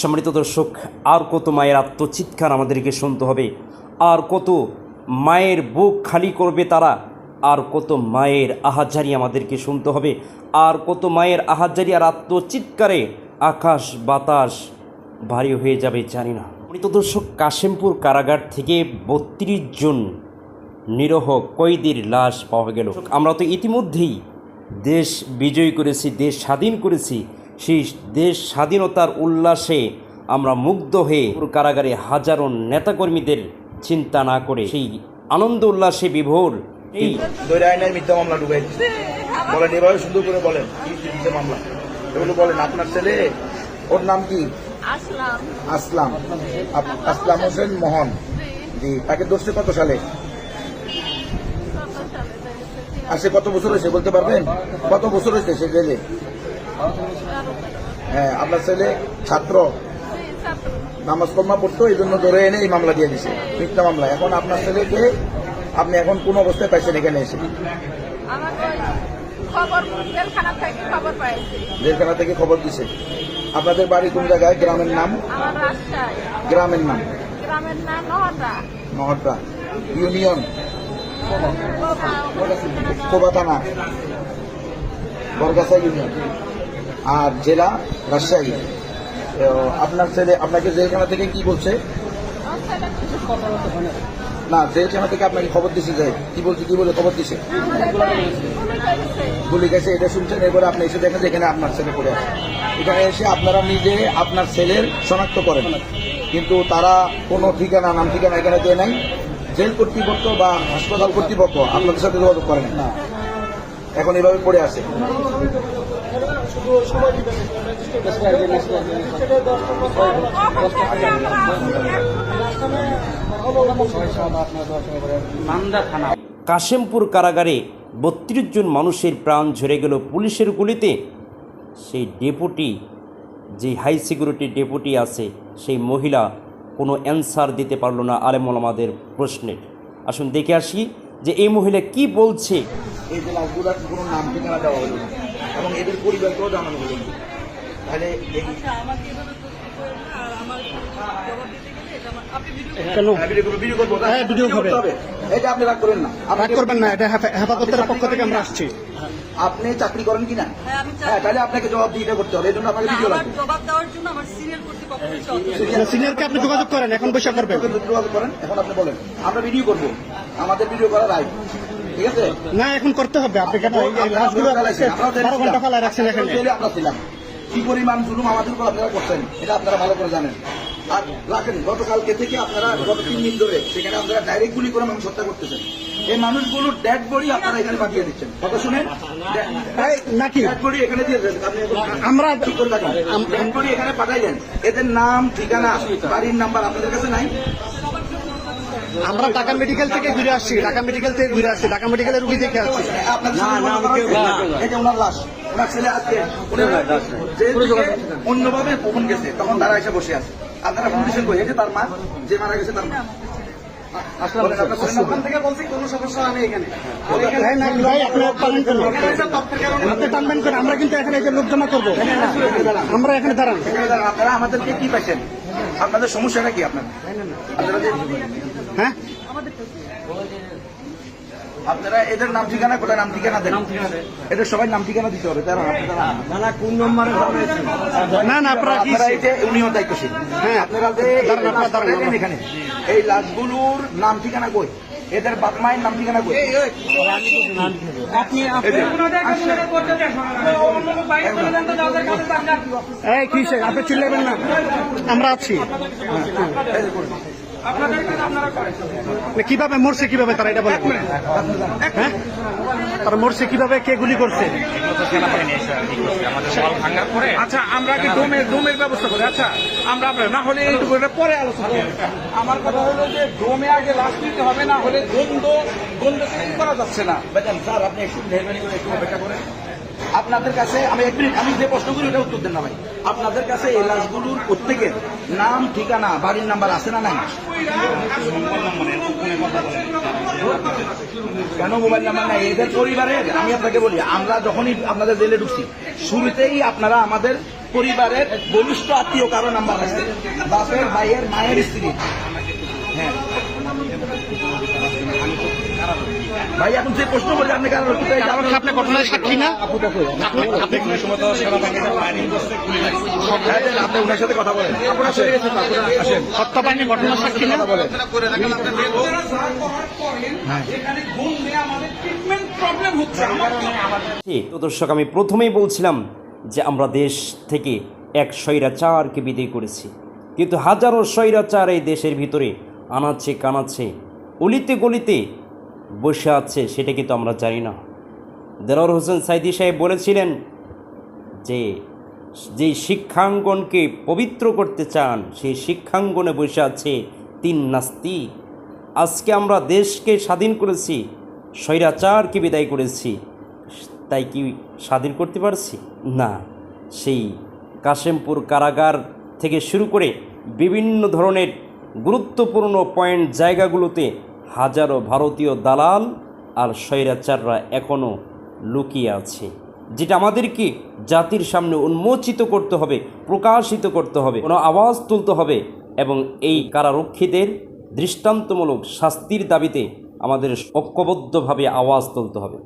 সম্মানিত দর্শক, আর কত মায়ের আত্মচিৎকার আমাদেরকে শুনতে হবে, আর কত মায়ের বুক খালি করবে তারা, আর কত মায়ের আহাজারি আমাদেরকে শুনতে হবে, আর কত মায়ের আহাজারি আর আত্মচিৎকারে আকাশ বাতাস ভারী হয়ে যাবে, জানি না। সম্মানিত দর্শক, কাশেমপুর কারাগার থেকে বত্রিশ জন নিরহ কয়েদির লাশ পাওয়া গেল। আমরা তো ইতিমধ্যেই দেশ বিজয় করেছি, দেশ স্বাধীন করেছি সেই দেশ স্বাধীনতার উল্লাসে আমরা মুগ্ধ হয়ে কারাগারে হাজারো নেতাকর্মীদের চিন্তা না করে সেই আনন্দ উল্লাসে বিভোর এই দৈরা আইনের মিথ্যা মামলা ঢুকাই বলেন এভাবে সুন্দর করে বলেন কি কি মিথ্যা মামলা? এগুলো বলেন আপনার ছেলে ওর নাম কি? আসলাম। আসলাম। আসলাম হোসেন মোহন। জি তাকে ধরছে কত সালে? কত সালে? আর সে কত বছর হয়েছে বলতে পারবেন? কত বছর হয়েছে সে জেলে? হ্যাঁ আপনার ছেলে ছাত্র? নামাজ কর্মা পড়তো, এই জন্য ধরে এনে এই মামলা দিয়ে দিছে, মিথ্যা মামলা। এখন আপনার ছেলেকে আপনি এখন কোন অবস্থায় পাইছেন এখানে এসে? জেলখানা থেকে খবর দিছে। আপনাদের বাড়ি কোন জায়গায়? গ্রামের নাম? গ্রামের নাম। নহরটা ইউনিয়ন? কোবা থানা। বরগাছা ইউনিয়ন। আর জেলা রাজশাহী। আপনার ছেলে আপনাকে জেলখানা থেকে কি বলছে? না জেলখানা থেকে আপনাকে খবর দিছে যে কি বলছে কি বলে খবর দিছে? গুলি গেছে এটা শুনছেন? এরপরে আপনি এসে দেখেন যে এখানে আপনার ছেলে পড়ে আছে। এখানে এসে আপনারা নিজে আপনার ছেলের শনাক্ত করেন। কিন্তু তারা কোনো ঠিকানা নাম ঠিকানা এখানে দিয়ে নাই। জেল কর্তৃপক্ষ বা হাসপাতাল কর্তৃপক্ষ আপনাদের সাথে যোগাযোগ করেন। না। এখন এভাবে পড়ে আছে। কাশেমপুর কারাগারে বত্রিশ জন মানুষের প্রাণ ঝরে গেল পুলিশের গুলিতে। সেই ডেপুটি যে হাই সিকিউরিটি ডেপুটি আছে সেই মহিলা কোনো অ্যান্সার দিতে পারল না আলেমল আমাদের প্রশ্নের আসুন দেখে আসি যে এই মহিলা কি বলছে? এই কোনো নাম ঠিকানা দেওয়া হলো না। এবং এদের পরিবারকেও জানানো হলো। না তাহলে এই হ্যাঁ, ভিডিও করব, ভিডিও করব, হ্যাঁ। এটা আপনি রাগ করেন না। রাগ করবেন না এটা হেফা- হেফাজতের পক্ষ থেকে আমরা আসছি। আপনি চাকরি করেন কিনা? হ্যাঁ, হ্যাঁ তাহলে আপনাকে জবাব দিতে করতে হবে। এই জন্য আপনাকে ভিডিও লাগবে। জবাব দেওয়ার জন্য আমার সিনিয়র সিনিয়রকে আপনি যোগাযোগ করেন এখন বসে করবেন। যোগাযোগ করেন এখন আপনি বলেন। আমরা ভিডিও করব। আমাদের ভিডিও করা রাইট ঠিক আছে? না এখন করতে হবে। আপনি কেন লাশগুলো বারো ঘণ্টা ফেলায় রাখছেন এখানে। ছিলাম। কি পরিমাণ জুলুম আমাদের উপর আপনারা করছেন এটা আপনারা ভালো করে জানেন। আর রাখেন গতকালকে থেকে আপনারা গত তিন দিন ধরে সেখানে আপনারা ডাইরেক্ট গুলি করে মানুষ হত্যা করতেছেন। এই মানুষগুলো ডেড বডি আপনারা এখানে পাঠিয়ে দিচ্ছেন। কথা শুনেন? নাকি? ডেড বডি এখানে দিয়ে দেন আমরা ঠিক করে ডেড বডি এখানে পাঠাইলেন এদের নাম ঠিকানা বাড়ির নাম্বার আপনাদের কাছে নাই? আমরা ঢাকা মেডিকেল থেকে ঘুরে আসছি ঢাকা মেডিকেল থেকে ঘুরে আসছি ঢাকা মেডিকেলের রুগী দেখে আসছি। করা ওনার লাশ ওনার ছেলে আজকে অন্যভাবে কখন গেছে তখন তারা এসে বসে আছে। আপনারা কই এই যে তার মা যে মারা গেছে তার মা? আপনি টানবেন কেন? আমরা কিন্তু এখানে লোক জমা করব। আমরা এখানে দাঁড়ান। আপনারা আমাদেরকে কি পাইছেন? আপনাদের সমস্যাটা কি আপনার আপনারা যে হ্যাঁ? আপনারা এদের নাম ঠিকানা কোথায়? নাম ঠিকানা দেন। এদের সবাই নাম ঠিকানা দিতে হবে তারা না? না আপনারা আপনারা এই যে উনিও দায়িত্বশীল। হ্যাঁ। আপনারা যে এই দাঁড়ান, লাশ আপনারা দাঁড়ান, পাঠাইলেন দাঁড়ান। এখানে। এই লাশগুলোর নাম ঠিকানা কই? এদের বাপ মায়ের নাম ঠিকানা কই? এই। কি আপনি চিল্লাবেন না। আমরা আছি। না, কীভাবে মরছে কীভাবে তারা এটা বলে? হ্যাঁ? তারা মরছে কীভাবে কে গুলি করছে? আচ্ছা আমরা কি ডোমের ডোমের ব্যবস্থা করি। আচ্ছা আমরা আমরা না হলে এইটুকু পরে আলোচনা। আমার কথা হলো যে ডোমে আগে লাশ নিতে হবে না হলে দ্বন্দ্ব দ্বন্দ্ব করা যাচ্ছে না। বেতন স্যার আপনি একটু মেহরবানি করে একটু অপেক্ষা করেন। আপনাদের কাছে, আমি এক মিনিট, আমি যে প্রশ্ন করি, ওটা উত্তর দেন না ভাই। আপনাদের কাছে এই লাশগুলোর প্রত্যেকের নাম, ঠিকানা, বাড়ির নাম্বার আছে না নাই? কেন মোবাইল নাম্বার নাই? এদের পরিবারের, আমি আপনাকে বলি, আমরা যখনই আপনাদের জেলে ঢুকছি, শুরুতেই আপনারা আমাদের পরিবারের বলিষ্ঠ আত্মীয় কারও নাম্বার আছে। বাপের, ভাইয়ের, মায়ের স্ত্রী। হ্যাঁ। ভাই এখন যে প্রশ্ন করছে আপনি কারণ আপনি ঘটনার সাক্ষী না আপনি ওনার সাথে কথা বলেন আপনার সাথে আসেন হত্যা বাহিনী ঘটনার সাক্ষী না বলেন এখানে ঘুম নিয়ে আমাদের ট্রিটমেন্ট প্রবলেম তো- তো দর্শক আমি প্রথমেই বলছিলাম যে আমরা দেশ থেকে এক স্বৈরাচারকে বিদায় করেছি কিন্তু হাজারো স্বৈরাচার এই দেশের ভিতরে আনাচ্ছে কানাচ্ছে অলিতে গলিতে বসে আছে, সেটা কিন্তু আমরা জানি না। দেলোয়ার হোসেন সাইদি সাহেব বলেছিলেন যে যে শিক্ষাঙ্গনকে পবিত্র করতে চান সেই শিক্ষাঙ্গনে বসে আছে তিন নাস্তি। আজকে আমরা দেশকে স্বাধীন করেছি, স্বৈরাচারকে বিদায় করেছি, তাই কি স্বাধীন করতে পারছি? না। সেই কাশেমপুর কারাগার থেকে শুরু করে বিভিন্ন ধরনের গুরুত্বপূর্ণ পয়েন্ট জায়গাগুলোতে হাজারো ভারতীয় দালাল আর স্বৈরাচাররা এখনও লুকিয়ে আছে। যেটা আমাদেরকে জাতির সামনে উন্মোচিত করতে হবে, প্রকাশিত করতে হবে, কোনো আওয়াজ তুলতে হবে এবং এই কারারক্ষীদের দৃষ্টান্তমূলক শাস্তির দাবিতে আমাদের ঐক্যবদ্ধভাবে আওয়াজ তুলতে হবে।